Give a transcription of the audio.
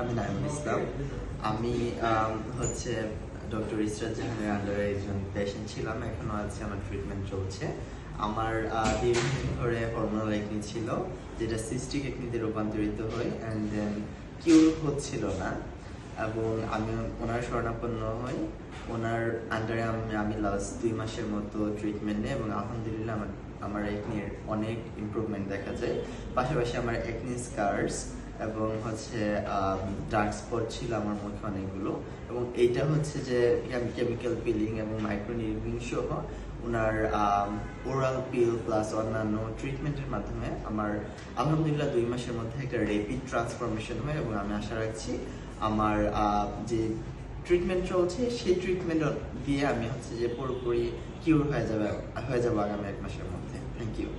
আমি নাইমুল ইসলাম। আমি হচ্ছে ডক্টর ইসরাত জাহানের আন্ডারে একজন পেশেন্ট ছিলাম। এখনও আছে, আমার ট্রিটমেন্ট চলছে। আমার দীর্ঘদিন ধরে হরমোনাল একনি ছিল, যেটা সিস্টিক একনিতে রূপান্তরিত হয় অ্যান্ড দেন কিউর হচ্ছিল না। এবং আমি ওনার শরণাপন্ন হই। ওনার আন্ডারে আমি আমি লাস্ট দুই মাসের মতো ট্রিটমেন্ট নিই, এবং আলহামদুলিল্লাহ আমার আমার একনির অনেক ইমপ্রুভমেন্ট দেখা যায়। পাশাপাশি আমার একনি স্কার্স এবং হচ্ছে ডার্ক স্পট ছিল আমার মুখে অনেকগুলো। এবং এইটা হচ্ছে যে কেমিক্যাল পিলিং এবং মাইক্রো নির্বিং সহ ওনার ওরাল পিল প্লাস অন্যান্য ট্রিটমেন্টের মাধ্যমে আমার, আলহামদুলিল্লাহ দুই মাসের মধ্যে একটা রেপিড ট্রান্সফরমেশন হয় এবং আমি আশা রাখছি আমার যে ট্রিটমেন্ট চলছে, সেই ট্রিটমেন্ট দিয়ে আমি হচ্ছে যে পুরোপুরি কিউর হয়ে যাবে, হয়ে যাব আগামী এক মাসের মধ্যে। Thank you